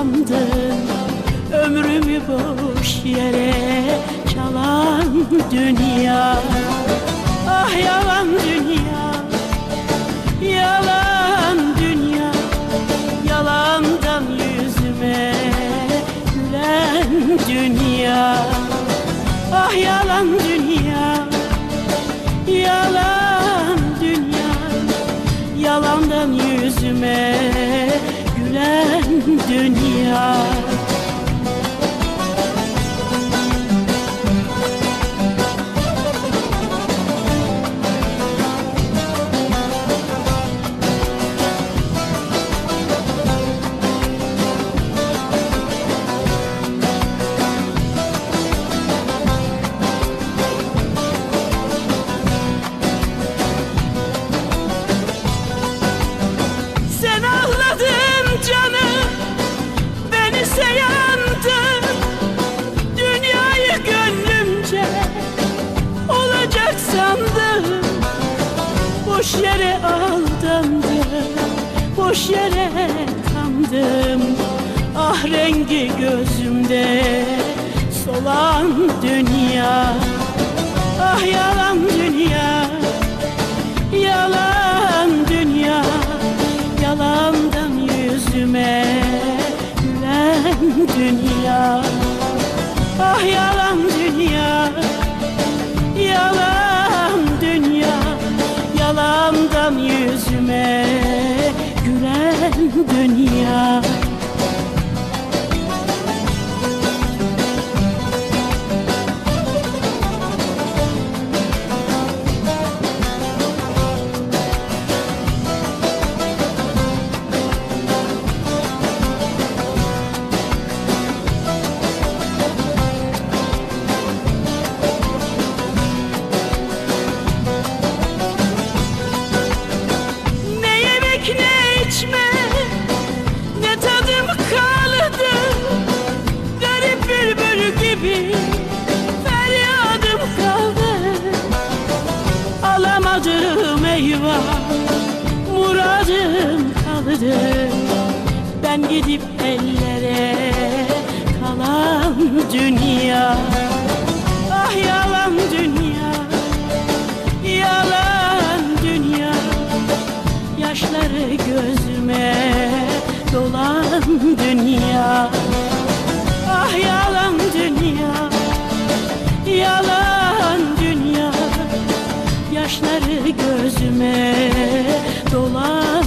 yalandım Ömrümü boş yere çalan dünya. Ah yalan dünya Yalan dünya. Yalandan yüzüme gülen dünya. Ah yalan dünya Yalan dünya. Yalandan yüzüme gülen dünya yere aldandım Boş yere kandım. Ah rengi gözümde Solan dünya Ah yalan dünya Yalan dünya. Yalandan yüzüme gülen dünya Ah yalan Alamadım eyvah. Muradım kaldı. Ben gidip ellere Kalan dünya. Ah yalan dünya. Yalan dünya. Yaşları gözüme dolan dünya. Ah yalan gözüme dolan